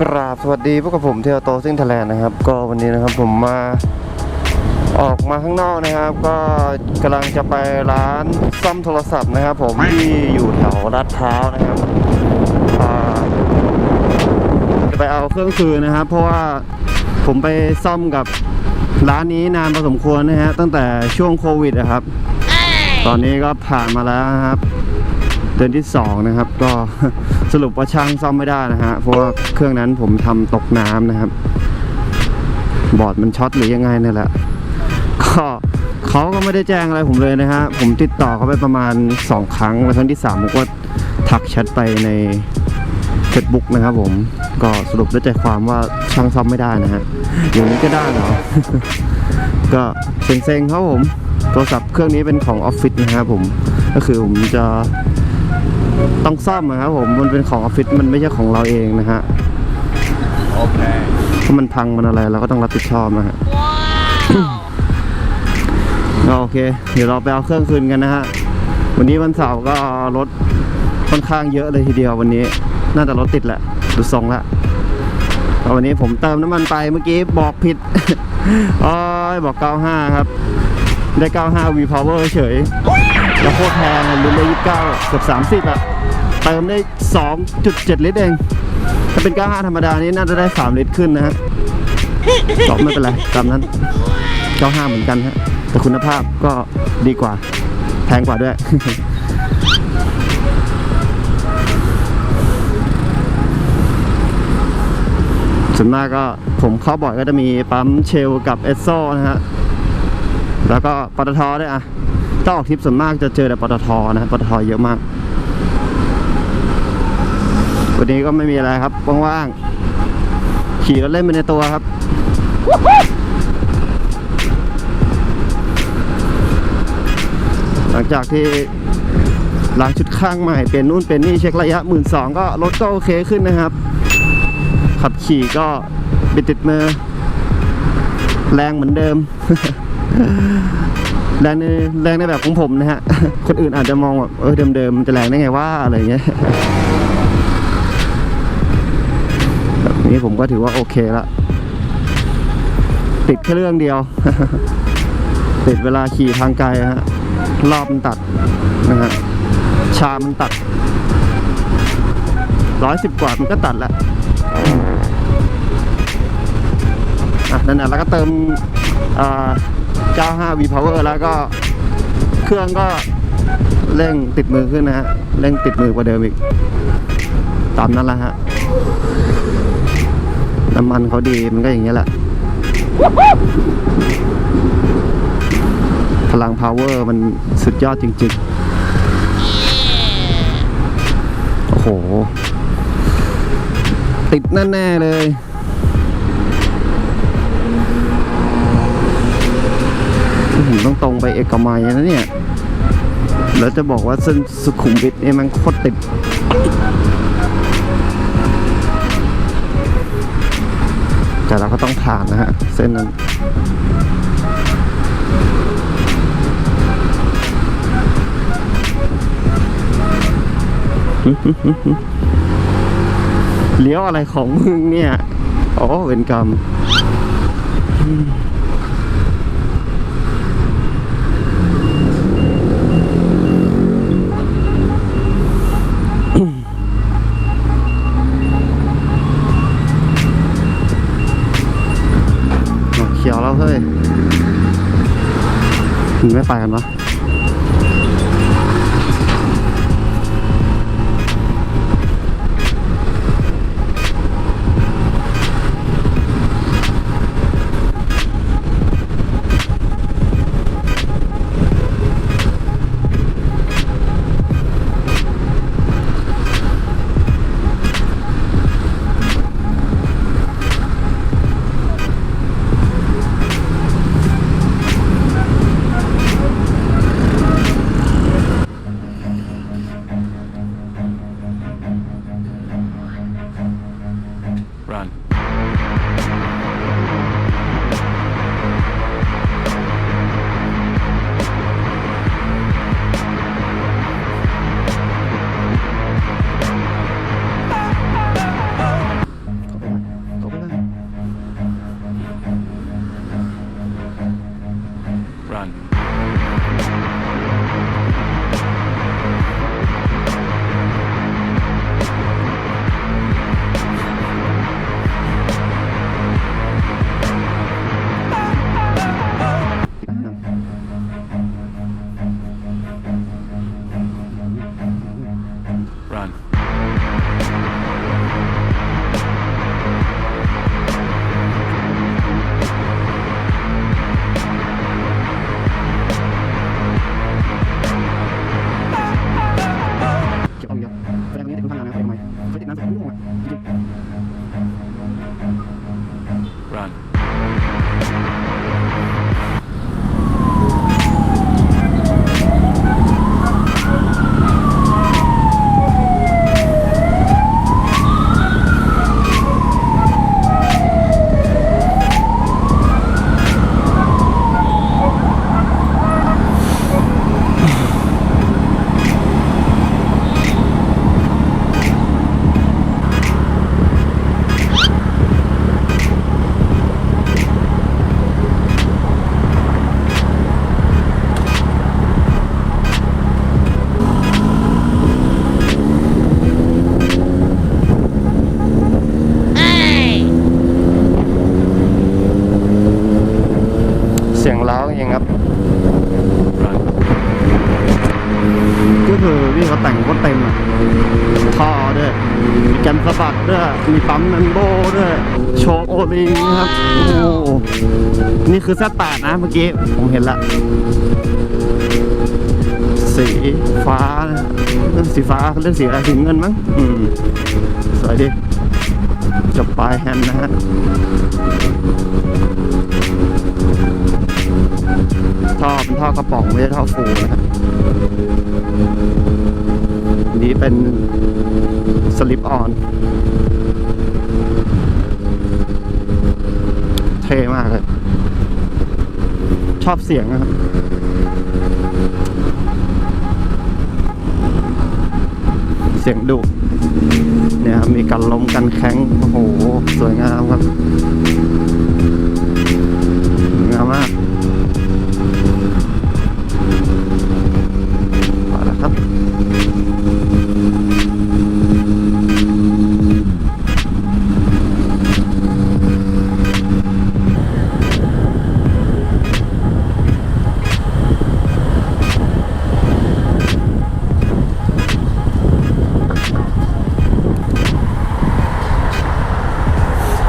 กราบสวัสดีพวกกับผมเทวโตซิ่งทแลนด์นะครับ ก็วันนี้นะครับผมมาออกมาข้างนอกนะครับ ก็กำลังจะไปร้านซ่อมโทรศัพท์นะครับ ผมที่อยู่แถวลาดพร้านะครับจะไปเอาเครื่องคืนนะครับ เพราะว่าผมไปซ่อมกับร้านนี้นานพอสมควรนะฮะตั้งแต่ช่วงโควิดนะครับ ตอนนี้ก็ผ่านมาแล้วนะครับ เดือนที่ 2 นะครับ ก็สรุปว่าช่างซ่อมไม่ได้นะฮะเพราะว่าเครื่องนั้นผมทำตกน้ำนะครับ บอร์ดมันช็อตหรือยังไงนี่แหละก็เขาก็ไม่ได้แจ้งอะไรผมเลยนะฮะผมติดต่อเขาไปประมาณ 2 ครั้งแล้วครั้งที่3ผมก็ทักแชทไปใน Facebook นะครับผมก็สรุปได้ใจความว่าช่างซ่อมไม่ได้นะฮะอย่างนี้ก็ได้เหรอก็เซ็งๆครับผมโทรศัพท์เครื่องนี้เป็นของออฟฟิศนะครับผมก็คือผมจะ ต้องซ่อมนะครับผมมันเป็นของออฟฟิศมันไม่ใช่ของเราเองนะฮะโอเคถ้ามันพังมันอะไรเราก็ต้องรับผิดชอบนะฮะก็โอเค เดี๋ยวเราไปเอาเครื่องคืนกันนะฮะวันนี้วันเสาร์ก็รถค่อนข้างเยอะเลยทีเดียววันนี้ น่าจะรถติดแหละดูทรงละแล้ววันนี้ผมเติมน้ำมันไปเมื่อกี้บอกผิดอ๋อยบอก 95 ครับ ได้ 95 V Power เฉย แล้วโคตรแพงอะลิตรละ29เกือบ30อะเติมได้2.7ลิตรเอง ถ้าเป็น95ธรรมดานี้น่าจะได้3ลิตรขึ้นนะฮะก็ไม่เป็นไรตามนั้น95เหมือนกันฮะ แต่คุณภาพก็ดีกว่า แพงกว่าด้วยส่วนมากก็ผมเข้าบ่อยก็จะมีปั๊มเชลกับเอสโซนะฮะ แล้วก็ปตทด้วยอะ ถ้าออกทริปส่วนมากจะเจอแต่ปตทนะปตทเยอะมาก วันนี้ก็ไม่มีอะไรครับว่างๆขี่รถเล่นไปในตัวครับหลังจากที่ล้างชุดข้างใหม่เปลี่ยนนู่นเปลี่ยนนี่เช็คระยะหมื่นสองก็รถก็โอเคขึ้นนะครับ ขับขี่ก็บิดติดมือ แรงเหมือนเดิม แรงในแรงในแบบของผมนะฮะ คนอื่นอาจจะมองแบบเออเดิมๆมันจะแรงได้ไงว่าอะไรเงี้ยแบบนี้ผมก็ถือว่าโอเคละ ติดแค่เรื่องเดียว ติดเวลาขี่ทางไกลฮะ รอบมันตัดนะฮะ ชามันตัด ร้อยสิบกว่ามันก็ตัดแล้วอะนั่นแหละแล้วก็เติมอ่า 95 V Power แล้วก็เครื่องก็เร่งติดมือขึ้นนะฮะ เร่งติดมือกว่าเดิมอีก ตามนั้นแหละฮะ น้ำมันเขาดีมันก็อย่างเงี้ยแหละ พลัง power มันสุดยอดจริงๆ โอ้โห ติดแน่ ๆ เลย ผมต้องตรงไปเอกมัยนะเนี่ย แล้วจะบอกว่าเส้นสุขุมวิทเนี่ยมันโคตรติดแต่เราก็ต้องผ่านนะฮะ เส้นนั้นเลี้ยวอะไรของมึงเนี่ยโอ้เป็นกรรม เลย ไม่ไปกันวะ มีปั๊มนันโบด้วยโชว์โอลิงครับ โอ้โหนี่คือแซดแปดนะเมื่อกี้ ผมเห็นละสีฟ้าเรื่องสีฟ้าเรื่องสีอะไรสีเงินมั้งอืมสวยดิจบปลายแฮนนะฮะท่อเป็นท่อกระป๋องไม่ใช่ท่อฟูนะครับนี้เป็นสลิปออน เท่มากเลย ชอบเสียงนะครับเสียงดุเนี่ยครับมีการล้มกันแข้งโอ้โห สวยงามครับ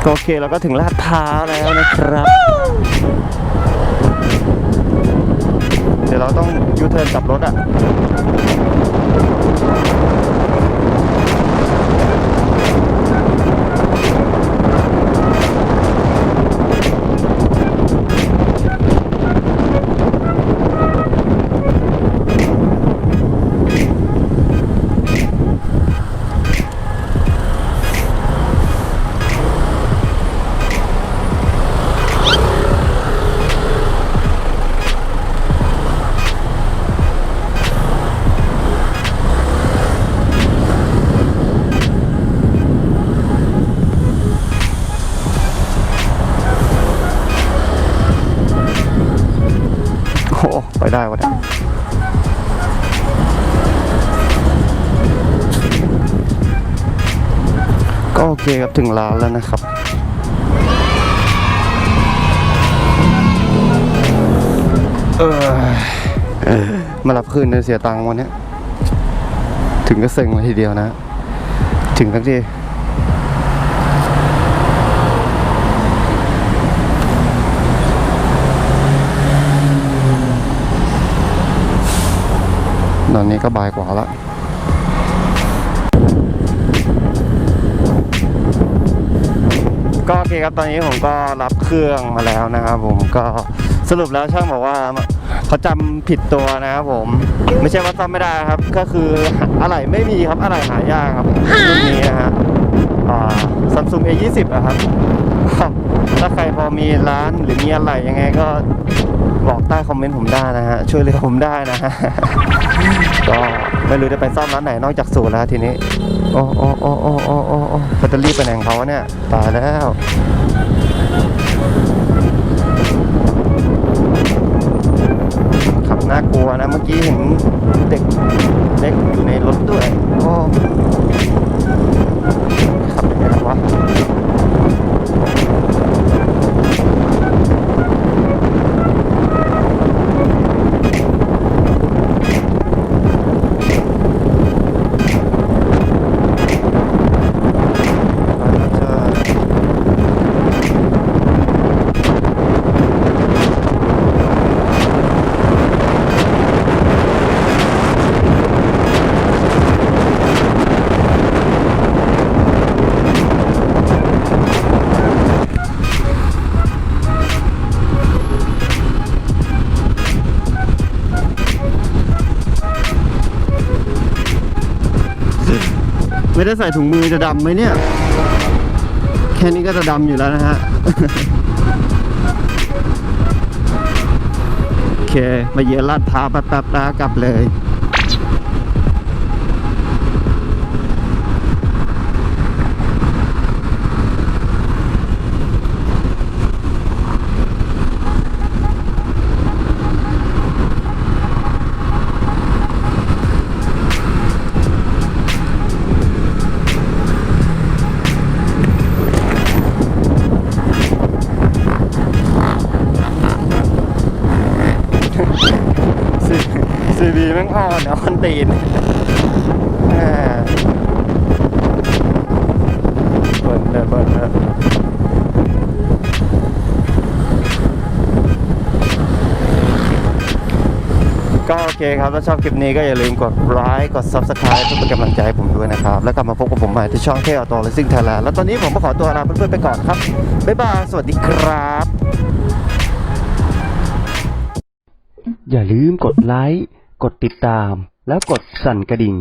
โอเคเราก็ถึงลาดพร้าวแล้วนะครับ เดี๋ยวเราต้องยูเทิร์นกลับรถอะ เคครับถึงร้านแล้วนะครับ เออมารับคืนเนี่ยเสียตังค์วันนี้ ถึงก็เซ็งเลยทีเดียวนะ ถึงทั้งทีตอนนี้ก็บ่ายกว่าแล้ว ก็โอเคครับตอนนี้ผมก็รับเครื่องมาแล้วนะครับผมก็สรุปแล้วช่างบอกว่าเขาจำผิดตัวนะครับผม ไม่ใช่ว่าจำไม่ได้ครับ ก็คืออะไรไม่มีครับอะไรหายากครับรุ่นนี้นะฮะซัมซุง A20 อะครับ ถ้าใครพอมีร้านหรือมีอะไรยังไงก็บอกใต้คอมเมนต์ผมได้นะฮะ ช่วยเหลือผมได้นะฮะ ก็ไม่รู้จะไปซ่อมร้านไหนนอกจากศูนย์แล้วทีนี้ โอ้โอ้โอ้โอ้โอ้โอ้โอ้แบตเตอรี่ไปไหนของเขาวะเนี่ย ตายแล้วขับน่ากลัวนะ เมื่อกี้เห็นเด็กเด็กอยู่ในรถด้วย โอ้ขับยังไง กันวะได้ใส่ถุงมือจะดำไหมเนี่ย แค่นี้ก็จะดำอยู่แล้วนะฮะ โอเค มาเยือนลาดพร้าวแป๊บๆแล้วกลับเลย ตีนเบิร์นเลเบิร์นเลก็โอเคครับ ถ้าชอบคลิปนี้ก็อย่าลืมกดไลค์กด Subscribe เพื่อเป็นกำลังใจให้ผมด้วยนะครับ แล้วกลับมาพบกับผมใหม่ที่ช่องเที่ยวต่อเลซิ่งไทยแลนด์แล้วตอนนี้ผมก็ขอตัวลาเพื่อนๆไปก่อนครับ บ๊ายบาย สวัสดีครับ อย่าลืมกดไลค์ กดติดตาม แล้วกดสั่นกระดิ่ง